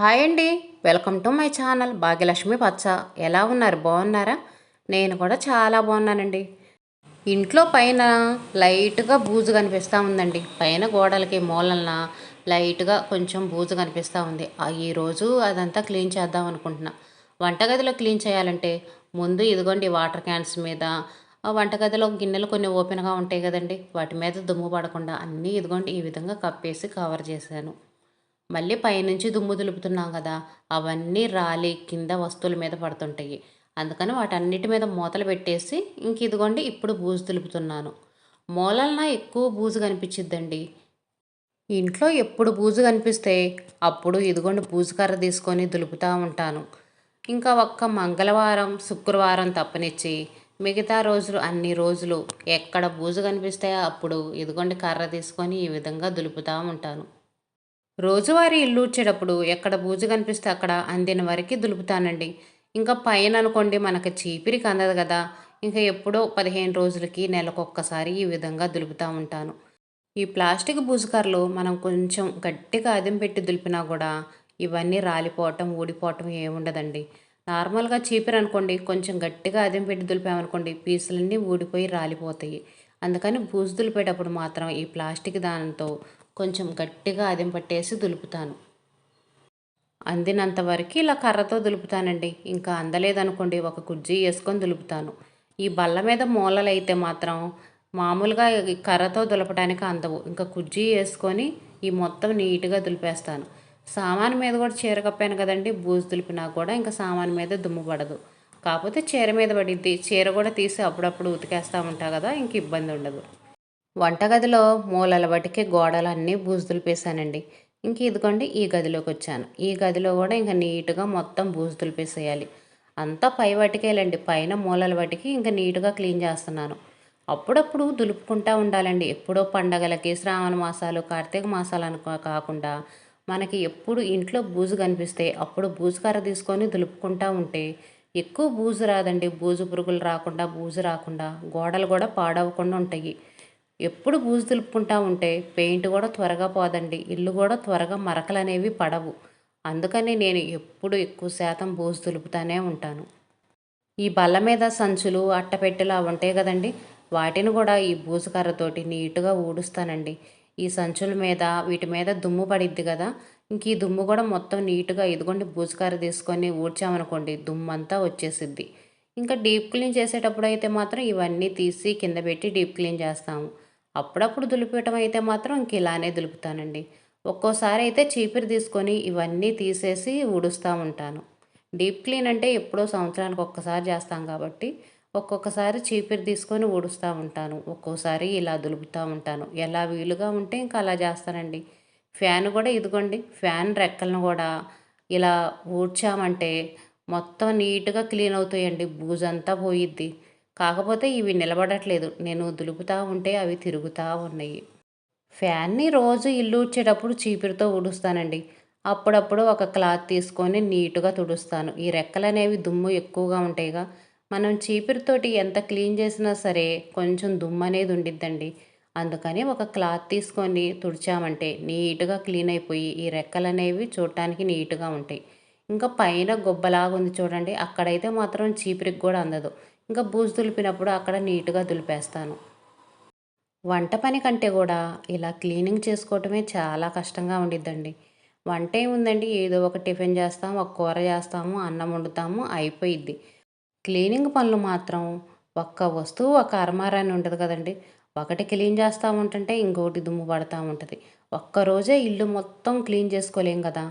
Hi అండి. Welcome to my channel Bhagyalakshmi Paccha. ఎలా ఉన్నారు? బాగున్నారా? నేను కూడా చాలా బాగున్నానండి. ఇంట్లో పైన లైట్గా బూజు కనిపిస్తూ ఉందండి. పైన గోడలకి మూలన లైట్గా కొంచెం బూజు కనిపిస్తూ ఉంది. ఆ ఈరోజు అదంతా క్లీన్ చేద్దాం అనుకుంటున్నా. వంటగదిలో క్లీన్ చేయాలంటే ముందు ఇదిగోండి వాటర్ క్యాన్స్ మీద ఆ వంటగదిలో గిన్నెలు కొన్ని ఓపెన్గా ఉంటాయి కదండి. వాటి మీద దుమ్ము పడకుండా అన్నీ ఇదిగోండి ఈ విధంగా కప్పేసి కవర్ చేశాను. మళ్ళీ పైనుంచి దుమ్ము దులుపుతున్నాం కదా అవన్నీ రాలి కింద వస్తువుల మీద పడుతుంటాయి. అందుకని వాటన్నిటి మీద మూతలు పెట్టేసి ఇంక ఇదిగోండి ఇప్పుడు బూజు దులుపుతున్నాను. మూలలన ఎక్కువ బూజు కనిపించిద్దండి. ఇంట్లో ఎప్పుడు బూజు కనిపిస్తే అప్పుడు ఇదిగోండి బూజు కర్ర తీసుకొని దులుపుతూ ఉంటాను. ఇంకా ఒక్క మంగళవారం శుక్రవారం తప్పనిచ్చి మిగతా రోజులు అన్ని రోజులు ఎక్కడ బూజు కనిపిస్తే అప్పుడు ఇదిగోండి కర్ర తీసుకొని ఈ విధంగా దులుపుతూ ఉంటాను. రోజువారీ ఇల్లు ఊడ్చేటప్పుడు ఎక్కడ బూజు కనిపిస్తే అక్కడ అందిన వరకు దులుపుతానండి. ఇంకా పైన అనుకోండి మనకి చీపిరికి అందదు కదా ఇంకా ఎప్పుడో పదిహేను రోజులకి నెలకొక్కసారి ఈ విధంగా దులుపుతూ ఉంటాను. ఈ ప్లాస్టిక్ బూజుకర్రలు మనం కొంచెం గట్టిగా అదిం పెట్టి దులిపినా కూడా ఇవన్నీ రాలిపోవటం ఊడిపోవటం ఏముండదండి. నార్మల్గా చీపిరి అనుకోండి కొంచెం గట్టిగా అదిం పెట్టి దులిపామనుకోండి పీసులన్నీ ఊడిపోయి రాలిపోతాయి. అందుకని బూజు దులిపేటప్పుడు మాత్రం ఈ ప్లాస్టిక్ దానితో కొంచెం గట్టిగా అదిం పట్టేసి దులుపుతాను. అందినంత వరకు ఇలా కర్రతో దులుపుతానండి. ఇంకా అందలేదనుకోండి ఒక కుజ్జీ వేసుకొని దులుపుతాను. ఈ బల్ల మీద మూలలు అయితే మాత్రం మామూలుగా కర్రతో దులపడానికి అందవు. ఇంకా కుజ్జీ వేసుకొని ఈ మొత్తం నీట్గా దులిపేస్తాను. సామాన్ మీద కూడా చీర కప్పాను కదండి బూజు దులిపినా కూడా ఇంకా సామాన్ మీద దుమ్ము పడదు. కాకపోతే చీర మీద పడింది. చీర కూడా తీసి అప్పుడప్పుడు ఉతికేస్తూ ఉంటా కదా ఇంక ఇబ్బంది ఉండదు వంటగదిలో మూలల బట్టికి గోడలన్నీ బూజు ఇంక ఇదిగోండి ఈ గదిలోకి వచ్చాను ఈ గదిలో కూడా ఇంకా నీట్గా మొత్తం బూజులు పేసేయాలి. అంతా పై వాటికేలండి. పైన మూలల వాటికి ఇంకా నీట్గా క్లీన్ చేస్తున్నాను. అప్పుడప్పుడు దులుపుకుంటూ ఉండాలండి. ఎప్పుడో పండగలకి శ్రావణ మాసాలు కార్తీక మాసాలు అనుకో కాకుండా మనకి ఎప్పుడు ఇంట్లో బూజు కనిపిస్తే అప్పుడు బూజు కర్ర తీసుకొని దులుపుకుంటూ ఉంటే ఎక్కువ బూజు రాదండి. బూజు పురుగులు రాకుండా బూజు రాకుండా గోడలు కూడా పాడవకుండా ఉంటాయి. ఎప్పుడు బూజు దులుపుకుంటా ఉంటే పెయింట్ కూడా త్వరగా పోదండి. ఇల్లు కూడా త్వరగా మరకలు అనేవి పడవు. అందుకని నేను ఎప్పుడు ఎక్కువ శాతం బూజు దులుపుతానే ఉంటాను. ఈ బల్ల మీద సంచులు అట్టపెట్టెలు అవి ఉంటాయి కదండి. వాటిని కూడా ఈ బూజుకర్రతోటి నీటుగా ఊడుస్తానండి. ఈ సంచుల మీద వీటి మీద దుమ్ము పడిద్ది కదా. ఇంక ఈ దుమ్ము కూడా మొత్తం నీట్గా ఇదిగోండి బూజుకర్ర తీసుకొని ఊడ్చామనుకోండి దుమ్ము అంతా వచ్చేసిద్ది. ఇంకా డీప్ క్లీన్ చేసేటప్పుడు అయితే మాత్రం ఇవన్నీ తీసి కింద పెట్టి డీప్ క్లీన్ చేస్తాము. అప్పుడప్పుడు దులిపేయటం అయితే మాత్రం ఇంక ఇలానే దులుపుతానండి. ఒక్కోసారి అయితే చీపిరి తీసుకొని ఇవన్నీ తీసేసి ఊడుస్తూ ఉంటాను. డీప్ క్లీన్ అంటే ఎప్పుడో సంవత్సరానికి ఒక్కసారి చేస్తాం కాబట్టి ఒక్కొక్కసారి చీపిరి తీసుకొని ఊడుస్తూ ఉంటాను. ఒక్కోసారి ఇలా దులుపుతూ ఉంటాను. ఎలా వీలుగా ఉంటే ఇంకా అలా చేస్తానండి. ఫ్యాన్ కూడా ఇదిగోండి ఫ్యాన్ రెక్కలను కూడా ఇలా ఊడ్చామంటే మొత్తం నీట్గా క్లీన్ అవుతాయండి. బూజంతా పోయిద్ది. కాకపోతే ఇవి నిలబడట్లేదు. నేను దులుపుతూ ఉంటే అవి తిరుగుతూ ఉన్నాయి. ఫ్యాన్ని రోజు ఇల్లు వచ్చేటప్పుడు చీపిరితో ఊడుస్తానండి. అప్పుడప్పుడు ఒక క్లాత్ తీసుకొని నీట్గా తుడుస్తాను. ఈ రెక్కలు అనేవి దుమ్ము ఎక్కువగా ఉంటాయిగా. మనం చీపిరితోటి ఎంత క్లీన్ చేసినా సరే కొంచెం దుమ్ము అనేది ఉండిద్దండి. అందుకని ఒక క్లాత్ తీసుకొని తుడిచామంటే నీట్గా క్లీన్ అయిపోయి ఈ రెక్కలు అనేవి చూడటానికి నీట్గా ఉంటాయి. ఇంకా పైన గొబ్బలాగా ఉంది చూడండి. అక్కడైతే మాత్రం చీపిరికి కూడా అందదు. ఇంకా బూజు దులిపినప్పుడు అక్కడ నీట్గా దులిపేస్తాను. వంట పని కంటే కూడా ఇలా క్లీనింగ్ చేసుకోవటమే చాలా కష్టంగా ఉండిద్దండి. వంట ఏముందండి? ఏదో ఒక టిఫిన్ చేస్తాము ఒక కూర చేస్తాము అన్నం వండుతాము అయిపోయిద్ది. క్లీనింగ్ పనులు మాత్రం ఒక్క వస్తువు ఒక అరమారాన్ని ఉంటుంది కదండి. ఒకటి క్లీన్ చేస్తూ ఉంటుంటే ఇంకోటి దుమ్ము పడతా ఉంటుంది ఒక్కరోజే ఇల్లు మొత్తం క్లీన్ చేసుకోలేం కదా.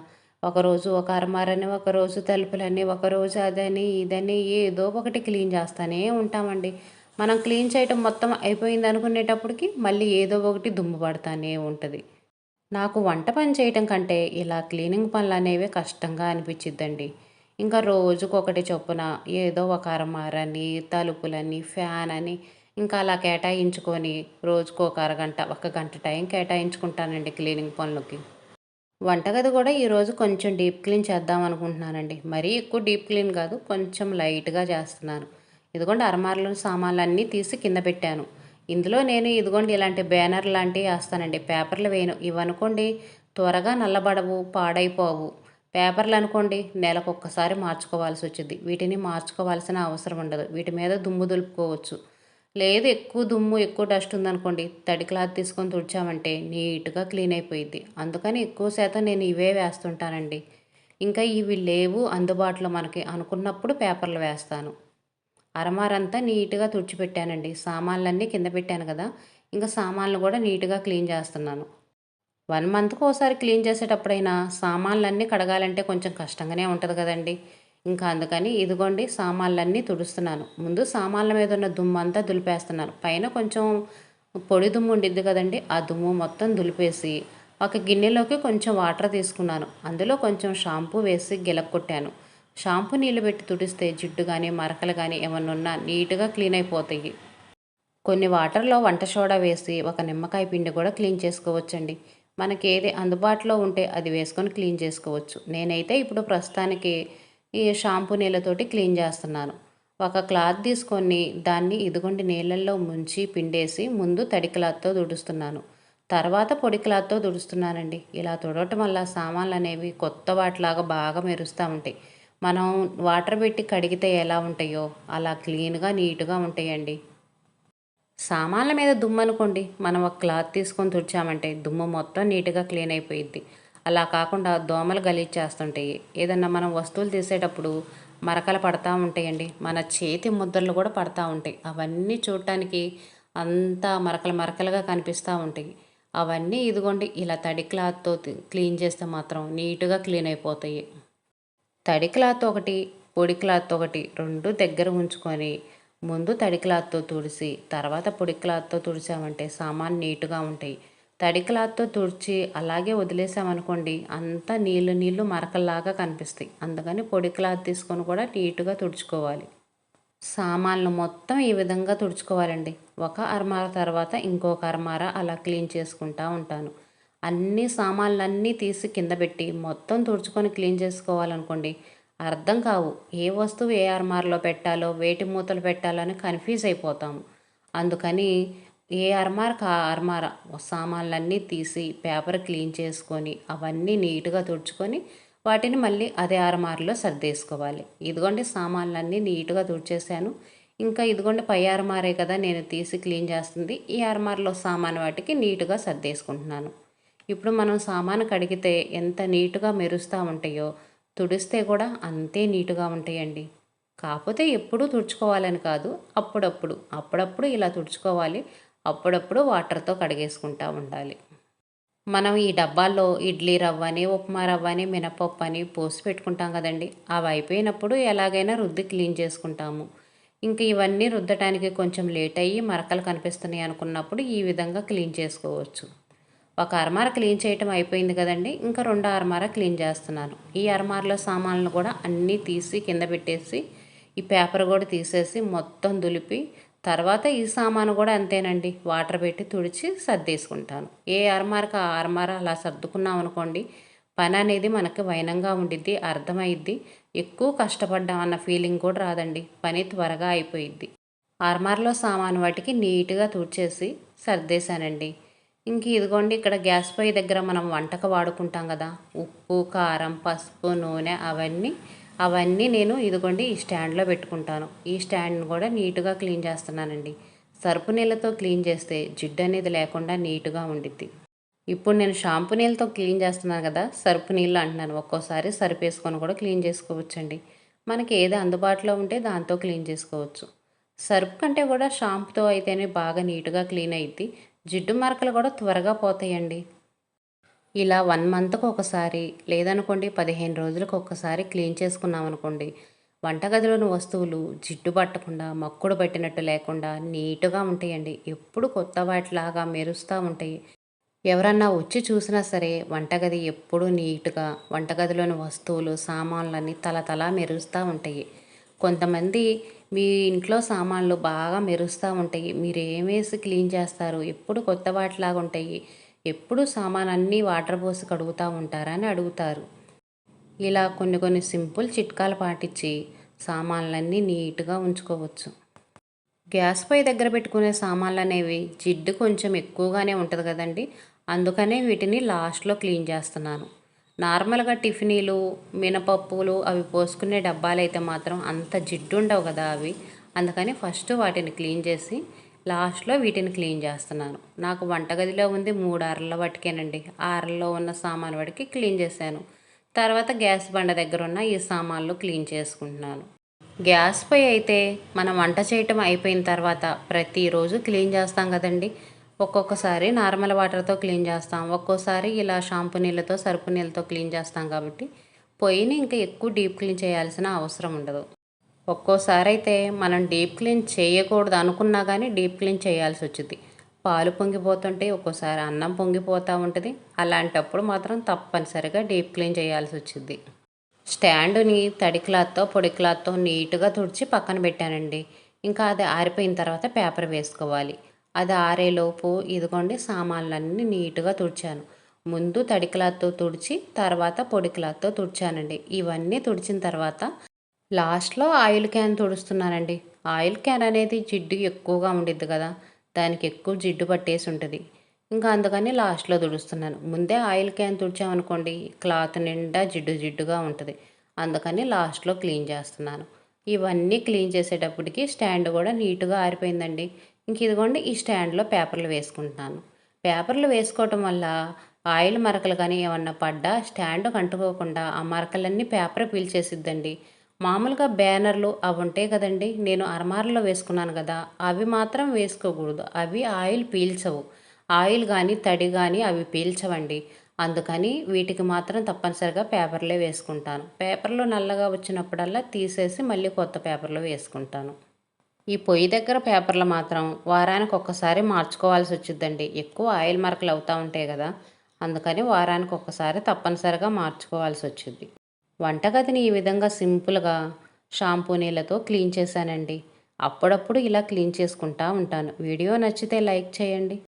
ఒకరోజు ఒక అరమారని ఒకరోజు తలుపులని ఒకరోజు అదని ఇదని ఏదో ఒకటి క్లీన్ చేస్తూనే ఉంటామండి. మనం క్లీన్ చేయటం మొత్తం అయిపోయింది అనుకునేటప్పటికి మళ్ళీ ఏదో ఒకటి దుమ్ము పడుతూనే ఉంటుంది. నాకు వంట పని చేయటం కంటే ఇలా క్లీనింగ్ పనులు అనేవి కష్టంగా అనిపించిద్దండి ఇంకా రోజుకొకటి చొప్పున ఏదో ఒక అరమారని తలుపులని ఫ్యాన్ అని ఇంకా అలా కేటాయించుకొని రోజుకు ఒక అరగంట ఒక గంట టైం కేటాయించుకుంటానండి క్లీనింగ్ పనులకి. వంటగది కూడా ఈరోజు కొంచెం డీప్ క్లీన్ చేద్దాం అనుకుంటున్నానండి. మరీ ఎక్కువ డీప్ క్లీన్ కాదు కొంచెం లైట్గా చేస్తున్నాను. ఇదిగోండి అరమార్లు సామాన్లు అన్నీ తీసి కింద పెట్టాను. ఇందులో నేను ఇదిగోండి ఇలాంటి బ్యానర్ లాంటివి వేస్తానండి. పేపర్లు వేయను. ఇవనుకోండి త్వరగా నల్లబడవు పాడైపోవు. పేపర్లు అనుకోండి నెలకు ఒక్కసారి మార్చుకోవాల్సి వచ్చింది. వీటిని మార్చుకోవాల్సిన అవసరం ఉండదు. వీటి మీద దుమ్ము దులుపుకోవచ్చు. లేదు ఎక్కువ దుమ్ము ఎక్కువ డస్ట్ ఉందనుకోండి తడి క్లాత్ తీసుకొని తుడిచామంటే నీట్గా క్లీన్ అయిపోయింది అందుకని ఎక్కువ శాతం నేను ఇవే వేస్తుంటానండి. ఇంకా ఇవి లేవు అందుబాటులో మనకి అనుకున్నప్పుడు పేపర్లు వేస్తాను. అరమారంతా నీట్గా తుడిచిపెట్టానండి. సామాన్లన్నీ కింద పెట్టాను కదా ఇంకా సామాన్లు కూడా నీట్గా క్లీన్ చేస్తున్నాను. వన్ మంత్కి ఒకసారి క్లీన్ చేసేటప్పుడైనా సామాన్లన్నీ కడగాలంటే కొంచెం కష్టంగానే ఉంటుంది కదండి. ఇంకా అందుకని ఇదిగోండి సామాన్లన్నీ తుడుస్తున్నాను. ముందు సామాన్ల మీద ఉన్న దుమ్ము అంతా దులిపేస్తున్నాను. పైన కొంచెం పొడి దుమ్ము ఉండిద్ది కదండి ఆ దుమ్ము మొత్తం దులిపేసి ఒక గిన్నెలోకి కొంచెం వాటర్ తీసుకున్నాను. అందులో కొంచెం షాంపూ వేసి గిలక్కొట్టాను. షాంపూ నీళ్ళు పెట్టి తుడిస్తే జిడ్డు కానీ మరకలు కానీ ఏమన్నా ఉన్నా నీట్గా క్లీన్ అయిపోతాయి. కొన్ని వాటర్లో వంట సోడా వేసి ఒక నిమ్మకాయ పిండి కూడా క్లీన్ చేసుకోవచ్చండి. మనకి ఏది అందుబాటులో ఉంటే అది వేసుకొని క్లీన్ చేసుకోవచ్చు. నేనైతే ఇప్పుడు ప్రస్తుతానికి ఈ షాంపూ నీళ్ళతోటి క్లీన్ చేస్తున్నాను. ఒక క్లాత్ తీసుకొని దాన్ని ఇదిగొండి నీళ్ళల్లో ముంచి పిండేసి ముందు తడి క్లాత్తో తుడుస్తున్నాను. తర్వాత పొడి క్లాత్తో తుడుస్తున్నానండి. ఇలా తుడవటం వల్ల సామాన్లు అనేవి కొత్త వాటిలాగా బాగా మెరుస్తూ ఉంటాయి. మనం వాటర్ పెట్టి కడిగితే ఎలా ఉంటాయో అలా క్లీన్గా నీట్గా ఉంటాయండి. సామాన్ల మీద దుమ్ము అనుకోండి. మనం ఒక క్లాత్ తీసుకొని తుడిచామంటే దుమ్ము మొత్తం నీట్గా క్లీన్ అయిపోయిద్ది. అలా కాకుండా దోమలు గలీజ్ చేస్తుంటాయి ఏదన్నా మనం వస్తువులు తీసేటప్పుడు మరకలు పడతా ఉంటాయండి. మన చేతి ముద్రలు కూడా పడతా ఉంటాయి. అవన్నీ చూడటానికి అంతా మరకలు మరకలుగా కనిపిస్తూ ఉంటాయి. అవన్నీ ఇదిగోండి ఇలా తడి క్లాత్తో క్లీన్ చేస్తే మాత్రం నీట్గా క్లీన్ అయిపోతాయి. తడి క్లాత్ ఒకటి పొడి క్లాత్ ఒకటి రెండు దగ్గర ఉంచుకొని ముందు తడి క్లాత్తో తుడిసి తర్వాత పొడి క్లాత్తో తుడిచామంటే సామాన్ నీట్గా ఉంటాయి. తడి క్లాత్తో తుడిచి అలాగే వదిలేసామనుకోండి అంతా నీళ్ళు నీళ్ళు మరకల్లాగా కనిపిస్తాయి. అందుకని పొడి క్లాత్ తీసుకొని కూడా నీట్గా తుడుచుకోవాలి. సామాన్లు మొత్తం ఈ విధంగా తుడుచుకోవాలండి. ఒక అరమార తర్వాత ఇంకొక అరమార అలా క్లీన్ చేసుకుంటా ఉంటాను. అన్ని సామాన్లన్నీ తీసి కింద పెట్టి మొత్తం తుడుచుకొని క్లీన్ చేసుకోవాలనుకోండి అర్థం కావు. ఏ వస్తువు ఏ అర్మార్లో పెట్టాలో వేటి మూతలు పెట్టాలో అని కన్ఫ్యూజ్ అయిపోతాము. అందుకని ఏ అర్మార్కి ఆ అర్మార సామాన్లన్నీ తీసి పేపర్ క్లీన్ చేసుకొని అవన్నీ నీట్గా తుడుచుకొని వాటిని మళ్ళీ అదే అరమార్లో సర్దేసుకోవాలి. ఇదిగోండి సామాన్లన్నీ నీట్గా తుడిచేసాను. ఇంకా ఇదిగోండి పై అరమారే కదా నేను తీసి క్లీన్ చేస్తుంది. ఈ అరమార్లో సామాన్ వాటికి నీట్గా సర్దేసుకుంటున్నాను. ఇప్పుడు మనం సామాను కడిగితే ఎంత నీట్గా మెరుస్తూ ఉంటాయో తుడిస్తే కూడా అంతే నీట్గా ఉంటాయండి. కాకపోతే ఎప్పుడూ తుడుచుకోవాలని కాదు అప్పుడప్పుడు అప్పుడప్పుడు ఇలా తుడుచుకోవాలి. అప్పుడప్పుడు వాటర్తో కడిగేసుకుంటూ ఉండాలి. మనం ఈ డబ్బాల్లో ఇడ్లీ రవ్వ అని ఉప్మా రవ్వ అని మినపప్పు అని పోసి పెట్టుకుంటాం కదండి. అవి అయిపోయినప్పుడు ఎలాగైనా రుద్ది క్లీన్ చేసుకుంటాము. ఇంక ఇవన్నీ రుద్దటానికి కొంచెం లేట్ అయ్యి మరకలు కనిపిస్తున్నాయి అనుకున్నప్పుడు ఈ విధంగా క్లీన్ చేసుకోవచ్చు. ఒక అరమార క్లీన్ చేయటం అయిపోయింది కదండి. ఇంకా రెండో అరమార క్లీన్ చేస్తున్నాను. ఈ అరమారలో సామాన్లు కూడా అన్నీ తీసి కింద పెట్టేసి ఈ పేపర్ కూడా తీసేసి మొత్తం దులిపి తర్వాత ఈ సామాను కూడా అంతేనండి. వాటర్ పెట్టి తుడిచి సర్దేసుకుంటాను. ఏ అరమారకు ఆ అరమార అలా సర్దుకున్నాం అనుకోండి పని అనేది మనకి వైనంగా ఉండిద్ది అర్థమైద్ది. ఎక్కువ కష్టపడ్డాం అన్న ఫీలింగ్ కూడా రాదండి. పని త్వరగా అయిపోయిద్ది. అరమారలో సామాను వాటికి నీట్గా తుడిచేసి సర్దేశానండి. ఇంక ఇదిగోండి ఇక్కడ గ్యాస్ పొయ్యి దగ్గర మనం వంటకు వాడుకుంటాం కదా ఉప్పు కారం పసుపు నూనె అవన్నీ అవన్నీ నేను ఇదిగోండి ఈ స్టాండ్లో పెట్టుకుంటాను. ఈ స్టాండ్ని కూడా నీట్గా క్లీన్ చేస్తున్నానండి. సరుపు నీళ్ళతో క్లీన్ చేస్తే జిడ్డు అనేది లేకుండా నీట్గా ఉండిద్ది. ఇప్పుడు నేను షాంపూ నీళ్ళతో క్లీన్ చేస్తున్నాను కదా సరుపు నీళ్ళు అంటున్నాను. ఒక్కోసారి సరుపు వేసుకొని కూడా క్లీన్ చేసుకోవచ్చండి. మనకి ఏది అందుబాటులో ఉంటే దాంతో క్లీన్ చేసుకోవచ్చు. సరుపు కంటే కూడా షాంపుతో అయితేనే బాగా నీట్గా క్లీన్ అయింది జిడ్డు మరకలు కూడా త్వరగా పోతాయండి. ఇలా వన్ మంత్కి ఒకసారి లేదనుకోండి పదిహేను రోజులకు ఒక్కసారి క్లీన్ చేసుకున్నాం అనుకోండి వంటగదిలోని వస్తువులు జిడ్డు పట్టకుండా మక్కుడు పెట్టినట్టు లేకుండా నీట్గా ఉంటాయండి. ఎప్పుడు కొత్త వాటిలాగా మెరుస్తూ ఉంటాయి. ఎవరన్నా వచ్చి చూసినా సరే వంటగది ఎప్పుడూ నీట్గా వంటగదిలోని వస్తువులు సామాన్లన్నీ తల తల మెరుస్తూ ఉంటాయి. కొంతమంది మీ ఇంట్లో సామాన్లు బాగా మెరుస్తూ ఉంటాయి. మీరు ఏమేసి క్లీన్ చేస్తారు? ఎప్పుడు కొత్త వాటిలాగా ఉంటాయి? ఎప్పుడు సామానన్నీ వాటర్ పోసి కడుగుతూ ఉంటారని అడుగుతారు. ఇలా కొన్ని కొన్ని సింపుల్ చిట్కాలు పాటించి సామాన్లన్నీ నీట్గా ఉంచుకోవచ్చు. గ్యాస్ పై దగ్గర పెట్టుకునే సామాన్లు అనేవి జిడ్డు కొంచెం ఎక్కువగానే ఉంటుంది కదండి. అందుకనే వీటిని లాస్ట్లో క్లీన్ చేస్తున్నాను. నార్మల్గా టిఫినీలు మినపప్పులు అవి పోసుకునే డబ్బాలు అయితే మాత్రం అంత జిడ్డు ఉండవు కదా అవి. అందుకని ఫస్ట్ వాటిని క్లీన్ చేసి లాస్ట్లో వీటిని క్లీన్ చేస్తున్నాను. నాకు వంటగదిలో ఉంది మూడు అరల పట్టుకేనండి అరల్లో ఉన్న సామాను వాటికి క్లీన్ చేశాను. తర్వాత గ్యాస్ బండ దగ్గర ఉన్న ఈ సామాన్లు క్లీన్ చేసుకుంటున్నాను. గ్యాస్ పై అయితే మనం వంట చేయటం అయిపోయిన తర్వాత ప్రతిరోజు క్లీన్ చేస్తాం కదండి. ఒక్కొక్కసారి నార్మల్ వాటర్తో క్లీన్ చేస్తాం. ఒక్కోసారి ఇలా షాంపూ నీళ్ళతో సరుపు నీళ్ళతో క్లీన్ చేస్తాం కాబట్టి పొయ్యిని ఇంకా ఎక్కువ డీప్ క్లీన్ చేయాల్సిన అవసరం ఉండదు. ఒక్కోసారి అయితే మనం డీప్ క్లీన్ చేయకూడదు అనుకున్నా కానీ డీప్ క్లీన్ చేయాల్సి వచ్చింది పాలు పొంగిపోతుంటే ఒక్కోసారి అన్నం పొంగిపోతూ ఉంటుంది. అలాంటప్పుడు మాత్రం తప్పనిసరిగా డీప్ క్లీన్ చేయాల్సి వచ్చింది స్టాండుని తడి క్లాత్తో పొడి క్లాత్తో నీట్గా తుడిచి పక్కన పెట్టానండి. ఇంకా అది ఆరిపోయిన తర్వాత పేపర్ వేసుకోవాలి. అది ఆరేలోపు ఇదిగోండి సామాన్లన్నీ నీట్గా తుడిచాను. ముందు తడి క్లాత్తో తుడిచి తర్వాత పొడి క్లాత్తో తుడిచానండి. ఇవన్నీ తుడిచిన తర్వాత లాస్ట్లో ఆయిల్ క్యాన్ తుడుస్తున్నానండి. ఆయిల్ క్యాన్ అనేది జిడ్డు ఎక్కువగా ఉండిద్ది కదా దానికి ఎక్కువ జిడ్డు పట్టేసి ఉంటుంది. ఇంకా అందుకని లాస్ట్లో తుడుస్తున్నాను. ముందే ఆయిల్ క్యాన్ తుడిచామనుకోండి క్లాత్ నిండా జిడ్డు జిడ్డుగా ఉంటుంది. అందుకని లాస్ట్లో క్లీన్ చేస్తున్నాను. ఇవన్నీ క్లీన్ చేసేటప్పటికి స్టాండ్ కూడా నీట్గా ఆరిపోయిందండి. ఇంక ఇదిగోండి ఈ స్టాండ్లో పేపర్లు వేసుకుంటున్నాను. పేపర్లు వేసుకోవటం వల్ల ఆయిల్ మరకలు కానీ ఏమన్నా పడ్డా స్టాండ్ కంటుకోకుండా ఆ మరకలన్నీ పేపర్ పీల్చేసిద్దండి. మామూలుగా బ్యానర్లు అవి ఉంటాయి కదండి నేను అరమారలో వేసుకున్నాను కదా అవి మాత్రం వేసుకోకూడదు. అవి ఆయిల్ పీల్చవు. ఆయిల్ కానీ తడి కానీ అవి పీల్చవండి. అందుకని వీటికి మాత్రం తప్పనిసరిగా పేపర్లే వేసుకుంటాను. పేపర్లు నల్లగా వచ్చినప్పుడల్లా తీసేసి మళ్ళీ కొత్త పేపర్లు వేసుకుంటాను. ఈ పొయ్యి దగ్గర పేపర్లు మాత్రం వారానికి ఒక్కసారి మార్చుకోవాల్సి వచ్చిందండి ఎక్కువ ఆయిల్ మరకలు అవుతూ ఉంటాయి కదా అందుకని వారానికి ఒక్కసారి తప్పనిసరిగా మార్చుకోవాల్సి వచ్చింది వంటగదిని ఈ విధంగా సింపుల్గా షాంపూ నీళ్ళతో క్లీన్ చేశానండి. అప్పుడప్పుడు ఇలా క్లీన్ చేసుకుంటా ఉంటాను. వీడియో నచ్చితే లైక్ చేయండి.